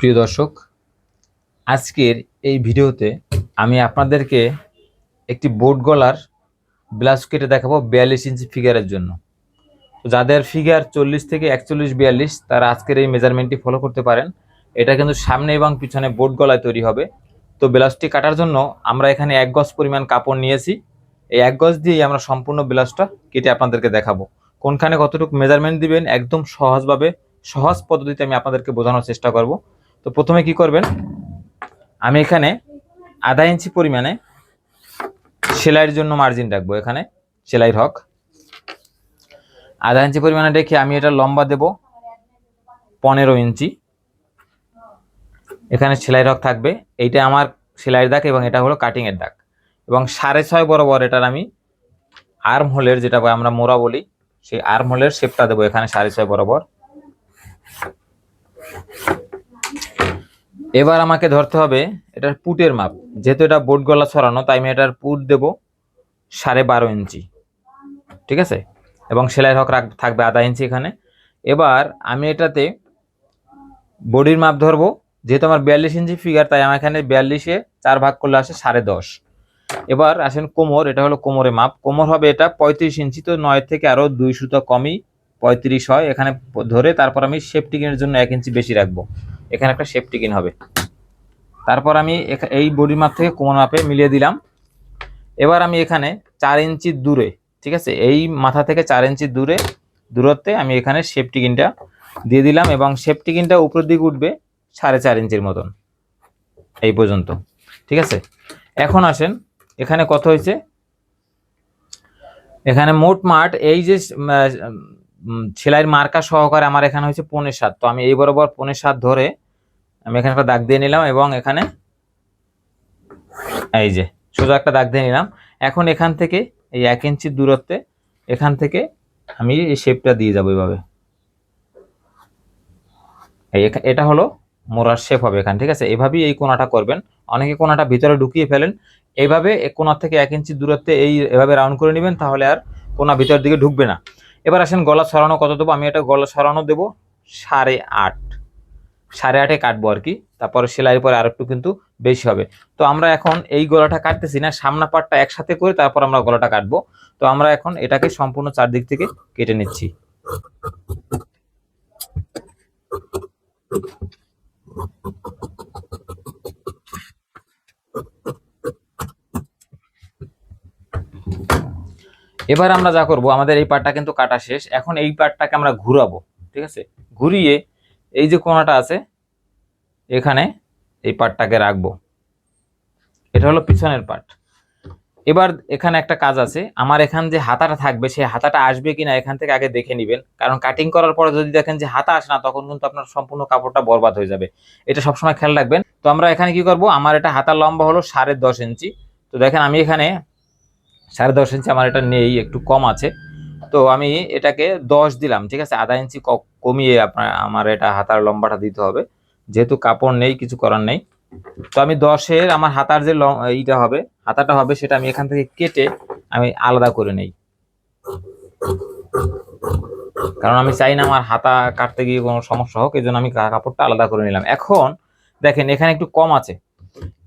প্রিয় দর্শক, আজকের এই ভিডিওতে আমি আপনাদেরকে একটি বোট গলার ব্লাউজ কেটে দেখাবো বিয়াল্লিশ ইঞ্চি ফিগারের জন্য। যাদের ফিগার চল্লিশ থেকে একচল্লিশ বিয়াল্লিশ, তারা আজকের এই মেজারমেন্টটি ফলো করতে পারেন। এটা কিন্তু সামনে এবং পিছনে বোট গলায় তৈরি হবে। তো ব্লাউজটি কাটার জন্য আমরা এখানে এক গজ পরিমাণ কাপড় নিয়েছি। এই এক গজ দিয়েই আমরা সম্পূর্ণ ব্লাউজটা কেটে আপনাদেরকে দেখাবো। কোনখানে কতটুকু মেজারমেন্ট দিবেন, একদম সহজভাবে, সহজ পদ্ধতিতে আমি আপনাদেরকে বোঝানোর চেষ্টা করব। তো প্রথমে কি করবেন? আমি এখানে আধা ইঞ্চি পরিমাণে সেলাইয়ের জন্য মার্জিন রাখব এখানে, সেলাইয়ের হক। আধা ইঞ্চি পরিমাণে রেখে আমি এটা লম্বা দেব পনেরো ইঞ্চি। এখানে সেলাই রক থাকবে। এইটা আমার সেলাইয়ের দাগ এবং এটা হলো কাটিংয়ের দাগ। এবং সাড়ে ছয় বরাবর এটার আমি আর্ম হোলের যেটা আমরা মোড়া বলি, সেই আর্ম হোলের শেপটা দেবো এখানে সাড়ে ছয় বরাবর। এবার আমাকে ধরতে হবে এটার পুটের মাপ। যেহেতু এটা বোট গলা ছড়ানো, তাই আমি এটার পুট দেব সাড়ে বারো ইঞ্চি। ঠিক আছে? এবং সেলাই হক রাখ থাকবে আধা ইঞ্চি এখানে। এবার আমি এটাতে বডির মাপ ধরবো। যেহেতু আমার বিয়াল্লিশ ইঞ্চি ফিগার তাই আমার এখানে বিয়াল্লিশে চার ভাগ করলে আসে সাড়ে দশ। এবার আসেন কোমর, এটা হলো কোমরে মাপ। কোমর হবে এটা পঁয়ত্রিশ ইঞ্চি, তো নয় থেকে আরও দুই সুতো কমই পঁয়ত্রিশ হয়। এখানে ধরে তারপর আমি সেফটিকিনের জন্য এক ইঞ্চি বেশি রাখব। এখানে একটা সেফটিকিন হবে। তারপর আমি এই বডির মাপ থেকে কোমর মাপে মিলিয়ে দিলাম। এবার আমি এখানে চার ইঞ্চি দূরে, ঠিক আছে? এই মাথা থেকে চার ইঞ্চি দূরে, দূরত্বে আমি এখানে সেফটিকিনটা দিয়ে দিলাম এবং সেফটিকিনটা উপরের দিকে উঠবে সাড়ে চার ইঞ্চির মতন, এই পর্যন্ত, ঠিক আছে? এখন আসেন, এখানে কত হয়েছে? এখানে মোট মাঠ, এই যে সেলাইয়ের মার্কা সহকারে আমার এখানে হয়েছে পনেরো সাত তো আমি এই বরাবর পনেরো সাত ধরে আমি এখানে একটা দাগ দিয়ে নিলাম এবং এখানে এই যে, সোজা একটা দাগ দিয়ে নিলাম। এখন এখান থেকে এই এক ইঞ্চির দূরত্বে এখান থেকে আমি এই শেপটা দিয়ে যাব এভাবে। এই এটা হলো মোড়ার শেপ হবে এখানে, ঠিক আছে? এভাবেই এই কোনাটা করবেন। অনেকে কোনাটা ভিতরে ঢুকিয়ে ফেলেন। এইভাবে কোনার থেকে এক ইঞ্চি দূরত্বে এই এভাবে রাউন্ড করে নেবেন, তাহলে আর কোনা ভিতরের দিকে ঢুকবে না। এবার আসেন গলা সরানো কত দেবো? আমি এটা গলা সরানো দেবো সাড়ে আট। সাড়ে আটে কাটবো আর কি। তারপরে সেলাইয়ের পরে আর একটু কিন্তু বেশি হবে। তো আমরা এখন এই গলাটা কাটতেছি না, সামনা পাটটা একসাথে করে তারপর আমরা গলাটা কাটবো। তো আমরা এখন এটাকে সম্পূর্ণ চারদিক থেকে কেটে নিচ্ছি। এবার আমরা যা করব, আমাদের এই পাটটা কিন্তু কাটা শেষ। এখন এই পাটটাকে আমরা ঘুরাবো, ঠিক আছে? ঘুরিয়ে এই যে কোনাটা আছে, এখানে এই পাটটাকে রাখব। এটা হলো পিছনের পাট এবার এখানে একটা কাজ আছে, আমার এখান যে হাতাটা থাকবে, সেই হাতাটা আসবে কিনা এখান থেকে আগে দেখে নেবেন। কারণ কাটিং করার পরে যদি দেখেন যে হাতা আসে না, তখন কিন্তু আপনার সম্পূর্ণ কাপড়টা বরবাদ হয়ে যাবে। এটা সবসময় খেয়াল রাখবেন। তো আমরা এখানে কি করব, আমার এটা হাতার লম্বা হলো সাড়ে দশ ইঞ্চি। তো দেখেন আমি এখানে সাড়ে দশ ইঞ্চি আমার এটা নেই, একটু কম আছে। তো আমি এটাকে দশ দিলাম, ঠিক আছে? আধা ইঞ্চি কমিয়ে আপনার, আমার এটা হাতার লম্বাটা দিতে হবে। যেহেতু কাপড় নেই, কিছু করার নেই। তো আমি দশের, আমার হাতার যে এইটা হবে, হাতাটা হবে, সেটা আমি এখান থেকে কেটে আমি আলাদা করে নেই। কারণ আমি চাই না আমার হাতা কাটতে গিয়ে কোনো সমস্যা হোক এই জন্য আমি কাপড়টা আলাদা করে নিলাম। এখন দেখেন, এখানে একটু কম আছে।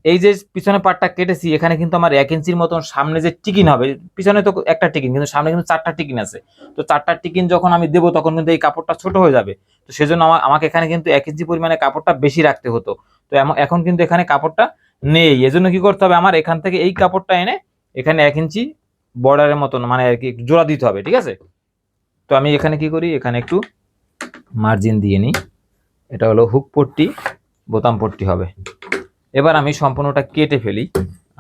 এই যে পিছনে পাটটা কেটেছি, এখানে কিন্তু আমার এক ইঞ্চির মতন সামনে যে টিকিন হবে, পিছনে তো একটা টিকিন, কিন্তু সামনে কিন্তু চারটা টিকিন আছে। তো চারটা টিকিন যখন আমি দেবো, তখন কিন্তু এই কাপড়টা ছোট হয়ে যাবে। তো সেজন্য আমার আমাকে এখানে কিন্তু এক ইঞ্চি পরিমাণে কাপড়টা বেশি রাখতে হতো। তো এখন কিন্তু এখানে কাপড়টা নেই। এজন্য কি করতে হবে আমার, এখান থেকে এই কাপড়টা এনে এখানে এক ইঞ্চি বর্ডারের মতন মানে আর কি জোড়া দিতে হবে, ঠিক আছে? তো আমি এখানে কি করি, এখানে একটু মার্জিন দিয়ে নিই। এটা হলো হুক পট্টি, বোতাম পট্টি হবে। এবার আমি সম্পূর্ণটা কেটে ফেলি।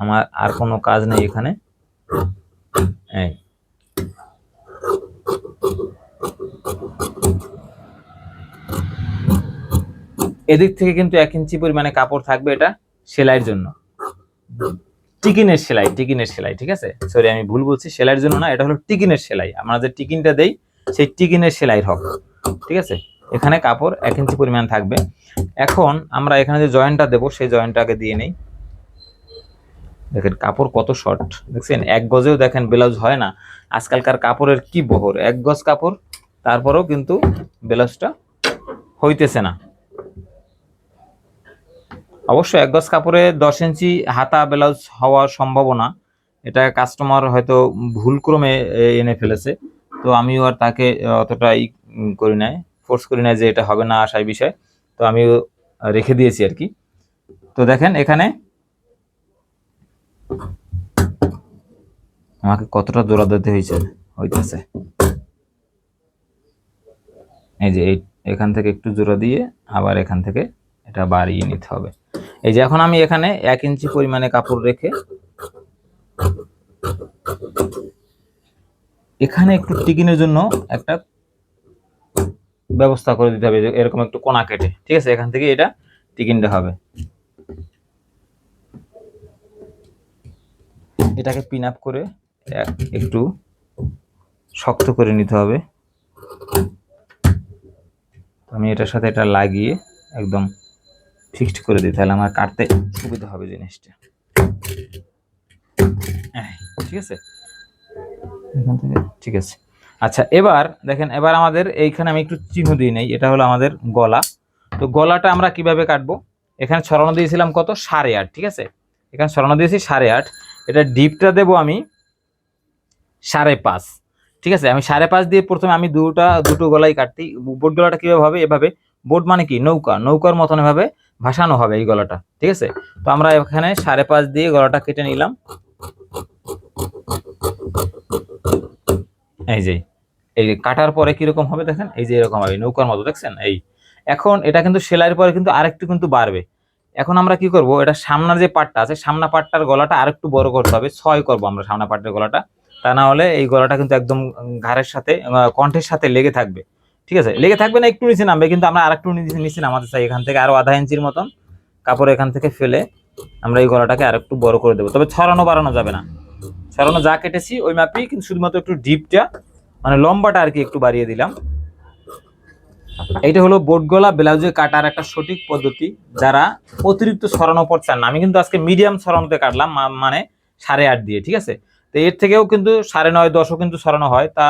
আমার আর কোনো কাজ নেই এখানে। এদিক থেকে কিন্তু এক ইঞ্চি পরিমাণে কাপড় থাকবে এটা সেলাইয়ের জন্য। টিকিনের সেলাই টিকিনের সেলাই, ঠিক আছে? সরি আমি ভুল বলছি, সেলাইয়ের জন্য না, এটা হলো টিকিনের সেলাই। আমরা যে টিকিনটা দেই, সেই টিকিনের সেলাইয়ের হক, ঠিক আছে? এখানে কাপড় এক ইঞ্চি পরিমাণ থাকবে। এখন আমরা এখানে যে জয়েন্টটা দেবো সেই জয়েন্টটাকে দিয়ে নেই। দেখেন কাপড় কত শর্ট দেখছেন? এক গজেও দেখেন ব্লাউজ হয় না। আজকালকার কাপড়ের কি বহর? এক গজ কাপড় তারপরেও কিন্তু ব্লাউজটা হইতেছে না। অবশ্য এক গজ কাপড়ে দশ ইঞ্চি হাতা ব্লাউজ হওয়ার সম্ভাবনা এটা কাস্টমার হয়তো ভুলক্রমে এনে ফেলেছে। তো আমিও আর তাকে আহ, অতটা ই উম, করি নাই। ফোর্স করি নাই যে এটা হবে না আসাই বিষয়। তো আমিও রেখে দিয়েছি আর কি। তো দেখেন এখানে আমাকে কতটা জোড়া হয়েছে, হইতেছে। এই যে এই এখান থেকে একটু জোড়া দিয়ে আবার এখান থেকে এটা বাড়িয়ে নিতে হবে। এই যে এখন আমি এখানে এক ইঞ্চি পরিমাণে কাপড় রেখে এখানে একটু টিকিনের জন্য একটা ব্যবস্থা করে দিতে হবে এরকম একটু কোনা কেটে। ঠিক আছে? এখান থেকে এটা টিকিনটা হবে। এটাকে পিন আপ করে একটু শক্ত করে নিতে হবে। আমি এটার সাথে এটা লাগিয়ে একদম ফিক্সড করে দিই। তাহলে আমার কাটতে সুবিধা হবে জিনিসটা। ঠিক আছে? এখান থেকে, ঠিক আছে। আচ্ছা এবার দেখেন, এবার আমাদের এইখানে আমি একটু চিহ্ন দিই নাই, এটা হলো আমাদের গলা। তো গলাটা আমরা কীভাবে কাটবো? এখানে ছড়ানো দিয়েছিলাম কত? সাড়ে আট, ঠিক আছে? এখানে ছড়ানো দিয়েছি সাড়ে আট। এটা ডিপটা দেবো আমি সাড়ে পাঁচ, ঠিক আছে? আমি সাড়ে পাঁচ দিয়ে প্রথমে আমি দুটা, দুটো গলাই কাটতি বোট গলাটা কীভাবে হবে? এভাবে। বোট মানে কি? নৌকা, নৌকার মতন এভাবে ভাসানো হবে এই গলাটা, ঠিক আছে? তো আমরা এখানে সাড়ে পাঁচ দিয়ে গলাটা কেটে নিলাম। এই যে এই কাটার পরে কীরকম হবে দেখেন? এই যে এরকম হবে, নৌকার মতো, দেখছেন? এই এখন এটা কিন্তু সেলাইয়ের পরে কিন্তু আরেকটু কিন্তু বাড়বে। এখন আমরা কি করব? এটা সামনের যে পাটটা আছে, সামনা পাটটার গলাটা আরেকটু বড় করতে হবে। ছয় করব আমরা সামনা পাটের গলাটা। তা না হলে এই গলাটা কিন্তু একদম ঘাড়ের সাথে কণ্ঠের সাথে লেগে থাকবে। ঠিক আছে? লেগে থাকবে না, একটু নিচে নামবে, কিন্তু আমরা আরেকটু নিচে নামাতে চাই। এখান থেকে আরও আধা ইঞ্চির মতন কাপড় এখান থেকে ফেলে আমরা এই গলাটাকে আরেকটু বড় করে দেবো। তবে ছড়ানো বাড়ানো যাবে না। ছড়ানো যা কেটেছি, ওই মাপেই কিন্তু শুধুমাত্র একটু ডিপটা মানে লম্বাটা আর কি একটু বাড়িয়ে দিলাম। এইটা হলো বোট গলা ব্লাউজে কাটার একটা সঠিক পদ্ধতি। যারা অতিরিক্ত সরানো পর চান না, আমি কিন্তু আজকে মিডিয়াম সরানোতে কাটলাম মানে সাড়ে আট দিয়ে, ঠিক আছে? তো এর থেকেও কিন্তু সাড়ে নয়, দশও কিন্তু সরানো হয়। তা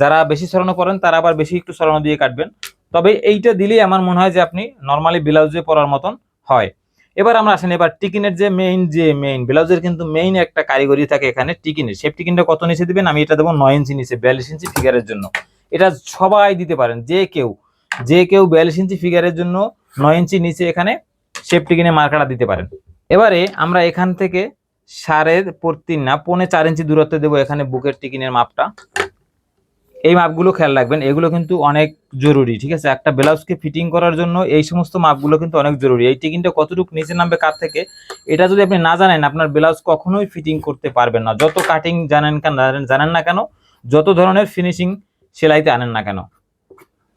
যারা বেশি সরানো করেন, তারা আবার বেশি একটু সরানো দিয়ে কাটবেন। তবে এইটা দিলেই আমার মনে হয় যে আপনি নর্মালি ব্লাউজে পরার মতন হয়। এবার আমরা আসেন, এবার টিকিনের যে মেইন যে মেইন ব্লাউজের কিন্তু মেইন একটা কারিগরি থাকে এখানে টিকিনের। শেপ টিকিনটা কত নিচে দিবেন? আমি এটা দেবো নয় ইঞ্চি নিচে, বিয়াল্লিশ ইঞ্চি ফিগারের জন্য। এটা সবাই দিতে পারেন, যে কেউ যে কেউ বিয়াল্লিশ ইঞ্চি ফিগারের জন্য নয় ইঞ্চি নিচে এখানে শেপ টিকিনে মার্কাটা দিতে পারেন। এবারে আমরা এখান থেকে সাড়ে তিন না, পৌনে চার ইঞ্চি দূরত্বে দেবো এখানে বুকের টিকিনের মাপটা। এই মাপগুলো খেয়াল রাখবেন, এগুলো কিন্তু অনেক জরুরি, ঠিক আছে? একটা ব্লাউজকে ফিটিং করার জন্য এই সমস্ত মাপগুলো কিন্তু অনেক জরুরি। এই টিকিনটা কতটুকু নিচে নামবে কার থেকে, এটা যদি আপনি না জানেন, আপনার ব্লাউজ কখনোই ফিটিং করতে পারবেন না। যত কাটিং জানেন কেন, জানেন না কেন, যত ধরনের ফিনিশিং সেলাইতে আনেন না কেন।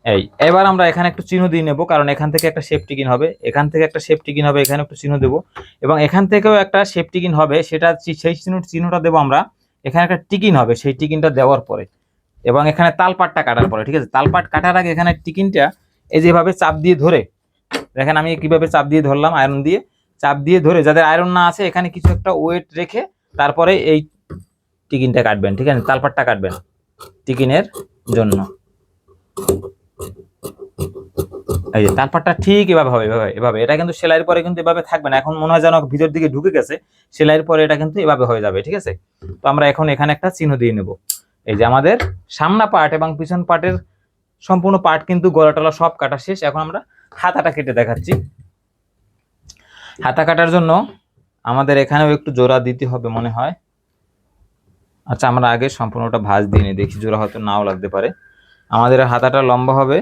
এই, এবার আমরা এখানে একটু চিহ্ন দিয়ে নেব, কারণ এখান থেকে একটা শেপ টিকিন হবে, এখান থেকে একটা শেপ টিকিন হবে, এখানে একটু চিহ্ন দেবো, এবং এখান থেকেও একটা শেপ টিকিন হবে, সেটা সেই চিহ্ন চিহ্নটা দেবো আমরা, এখানে একটা টিকিন হবে, সেই টিকিনটা দেওয়ার পরে। এবং এখানে তালপাটটা কাটার পরে, ঠিক আছে? তালপাট কাটার আগে এখানে টিকিনটা এই যেভাবে চাপ দিয়ে ধরে, দেখেন আমি কীভাবে চাপ দিয়ে ধরলাম আয়রন দিয়ে। চাপ দিয়ে ধরে যাদের আয়রন না আছে, এখানে কিছু একটা ওয়েট রেখে তারপরে এই টিকিনটা কাটবেন, ঠিক আছে? তালপাটটা কাটবেন টিকিনের জন্য। এই যে তালপাটটা ঠিক এভাবে হবে, এভাবে এভাবে। এটা কিন্তু সেলাইয়ের পরে কিন্তু এভাবে থাকবে না। এখন মনে হয় যেন ভিতর দিকে ঢুকে গেছে, সেলাইয়ের পরে এটা কিন্তু এভাবে হয়ে যাবে, ঠিক আছে? তো আমরা এখন এখানে একটা চিহ্ন দিয়ে নেব। এই যে আমাদের সামনা পার্ট এবং পিছন পার্টের সম্পূর্ণ পার্ট কিন্তু গলা টলা সব কাটা শেষ। এখন আমরা হাতাটা কেটে দেখাচ্ছি। হাতা কাটার জন্য আমাদের এখানেও একটু জোড়া দিতে হবে মনে হয়। আচ্ছা আমরা আগে সম্পূর্ণটা ভাঁজ দিয়ে নিই, দেখি জোড়া হয়তো নাও লাগতে পারে। আমাদের হাতাটা লম্বা হবে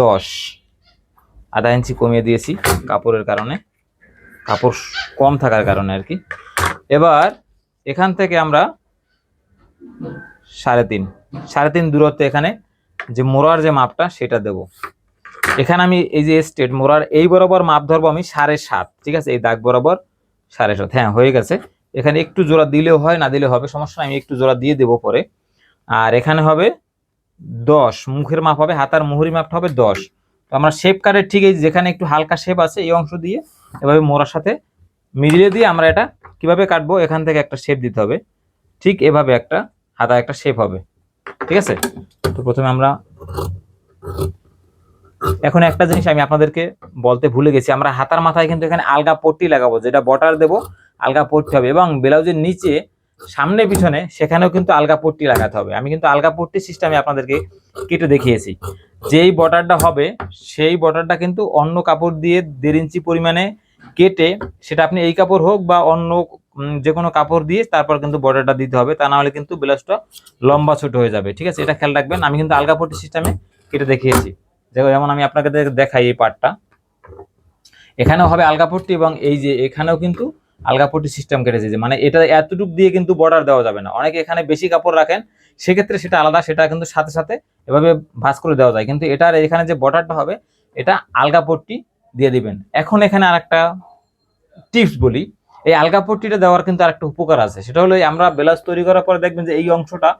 দশ। আধা ইঞ্চি কমিয়ে দিয়েছি কাপড়ের কারণে। কাপড় কম থাকার কারণে আর কি। এবার এখান থেকে আমরা সাড়ে তিন। সাড়ে তিন দূরত্বে এখানে যে মোড়ার যে মাপটা, সেটা দেব। এখানে আমি এই যে স্টেট মোড়ার, এই বরাবর মাপ ধরবো আমি সাড়ে সাত, ঠিক আছে? এই দাগ বরাবর সাড়ে সাত। হ্যাঁ হয়ে গেছে। এখানে একটু জোড়া দিলেও হয়, না দিলেও হবে, সমস্যা আমি একটু জোড়া দিয়ে দেবো পরে। আর এখানে হবে দশ, মুখের মাপ হবে, হাতার মুহুরি মাপটা হবে দশ। তো আমরা শেপ কাটের ঠিক এই যেখানে একটু হালকা শেপ আছে, এই অংশ দিয়ে এভাবে মোড়ার সাথে মিলিয়ে দিয়ে আমরা এটা কীভাবে কাটবো, এখান থেকে একটা শেপ দিতে হবে। ঠিক এভাবে একটা হাতা একটা শেপ হবে, ঠিক আছে? তো প্রথমে আমরা এখন একটা জিনিস আমি আপনাদেরকে বলতে ভুলে গেছি, আমরা হাতার মাথায় কিন্তু এখানে আলগা পট্টি লাগাবো, যেটা বর্ডার দেবো, আলগা পট্টি হবে এবং ব্লাউজের নিচে সামনে পিছনে সেখানেও কিন্তু আলগা পট্টি লাগাতে হবে। আমি কিন্তু আলগা পট্টি সিস্টেমে আপনাদেরকে কেটে দেখিয়েছি। যেই বর্ডারটা হবে, সেই বর্ডারটা কিন্তু অন্য কাপড় দিয়ে দেড় ইঞ্চি পরিমাণে কেটে সেটা আপনি এই কাপড় হোক বা অন্য যে কোনো কাপড় দিয়ে তারপর কিন্তু বর্ডারটা দিতে হবে। তা নাহলে কিন্তু ব্লাউজটা লম্বা ছোট হয়ে যাবে, ঠিক আছে? এটা খেয়াল রাখবেন। আমি কিন্তু আলগা পট্টি সিস্টেমে কেটে দেখিয়েছি। দেখো, যেমন আমি আপনাকে দেখাই এই পার্টটা এখানেও হবে আলগা পট্টি এবং এই যে এখানেও কিন্তু আলগা পট্টি সিস্টেম কেটেছে যে মানে এটা এতটুক দিয়ে কিন্তু বর্ডার দেওয়া যাবে না। অনেকে এখানে বেশি কাপড় রাখেন, সেক্ষেত্রে সেটা আলাদা, সেটা কিন্তু সাথে সাথে এভাবে ভাঁজ করে দেওয়া যায়। কিন্তু এটার এখানে যে বর্ডারটা হবে, এটা আলগা পট্টি দিয়ে দিবেন। এখন এখানে আরেকটা টিপস বলি। এই আলগা পট্টিটা দেওয়ার কিন্তু আরেকটা উপকার আছে। সেটা হলো আমরা ব্লাউজ তৈরি করার পরে দেখবেন যে এই অংশটা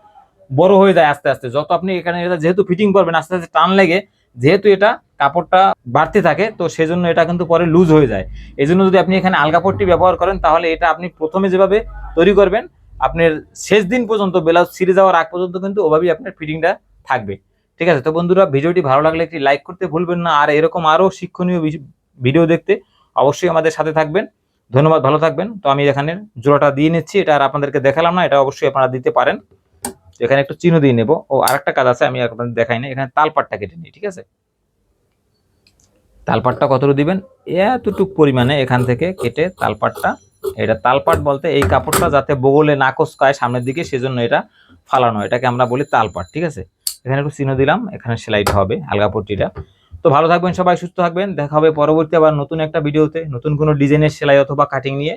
বড় হয়ে যায় আস্তে আস্তে। যত আপনি এখানে এটা যেহেতু ফিটিং করবেন, আস্তে আস্তে টান লেগে যেহেতু এটা কাপড়টা বাড়তে থাকে, তো সেজন্য এটা কিন্তু পরে লুজ হয়ে যায়। এই জন্য যদি আপনি এখানে আলগা পট্টি ব্যবহার করেন, তাহলে এটা আপনি প্রথমে যেভাবে তৈরি করবেন, আপনার শেষ দিন পর্যন্ত ব্লাউজ ছিঁড়ে যাওয়ার আগ পর্যন্ত কিন্তু ওভাবেই আপনার ফিটিংটা থাকবে। ঠিক আছে? তো বন্ধুরা, ভিডিওটি ভালো লাগলে একটি লাইক করতে ভুলবেন না। আর এরকম আরও শিক্ষণীয় ভিডিও দেখতে অবশ্যই আমাদের সাথে থাকবেন। ধন্যবাদ, ভালো থাকবেন। তো আমি এখানে জোড়াটা দিয়ে নিচ্ছি। এটা আর আপনাদেরকে দেখালাম না, এটা অবশ্যই আপনারা দিতে পারেন। এখানে একটু চিহ্ন দিয়ে নেব। ও, আরেকটা কাজ আছে, আমি আপনাদের দেখাই না এখানে তালপাটটা কেটে নিই, ঠিক আছে? তালপাটটা কতটুকু দিবেন? এতটুক পরিমাণে এখান থেকে কেটে তালপাটটা, এটা তালপাট বলতে এই কাপড়টা যাতে বগলে না কোসকায় সামনের দিকে, সেজন্য এটা ফালানো, এটাকে আমরা বলি তালপাট, ঠিক আছে? এখানে একটু চিহ্ন দিলাম, এখানে সেলাইটা হবে, আলগা পট্টিটা। তো ভালো থাকবেন সবাই, সুস্থ থাকবেন, দেখা হবে পরবর্তী আবার নতুন একটা ভিডিওতে, নতুন কোনো ডিজাইনের সেলাই অথবা কাটিং নিয়ে।